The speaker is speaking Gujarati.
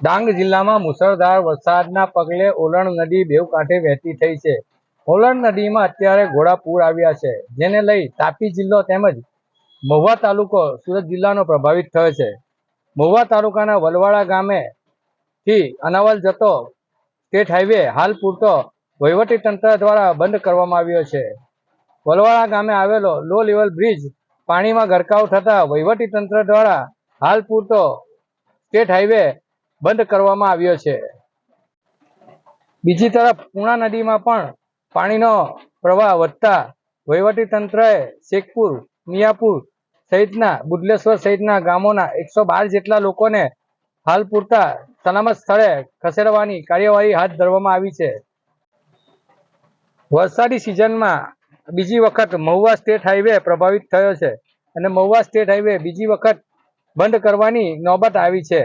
ડાંગ જિલ્લામાં મુસળધાર વરસાદના પગલે ઓલણ નદી બેવકાંઠે વહેતી થઈ છે. ઓલણ નદીમાં અત્યારે ઘોડા પૂર આવ્યા છે, જેને લઈ તાપી જિલ્લો તેમજ મહુવા તાલુકો સુરત જિલ્લાનો પ્રભાવિત થયો છે. મહુવા તાલુકાના વલવાડા ગામે થી અનાવલ જતો સ્ટેટ હાઈવે હાલ પૂરતો તંત્ર દ્વારા બંધ કરવામાં આવ્યો છે. વલવાડા ગામે આવેલો લો લેવલ બ્રિજ પાણીમાં ગરકાવ થતા તંત્ર દ્વારા હાલ પૂરતો સ્ટેટ હાઈવે બંધ કરવામાં આવ્યો છે. બીજી તરફ પૂણા નદીમાં પણ પાણીનો પ્રવાહ વધતા વહીવટી તંત્રએ શેખપુર, મિયાપુર સહિતના બુડલેશ્વર સહિતના ગામોના એકસો જેટલા લોકોને હાલ પૂરતા સલામત સ્થળે ખસેડવાની કાર્યવાહી હાથ ધરવામાં આવી છે. વરસાદી સિઝનમાં બીજી વખત મહુવા સ્ટેટ હાઈવે પ્રભાવિત થયો છે અને મહુવા સ્ટેટ હાઈવે બીજી વખત બંધ કરવાની નોબત આવી છે.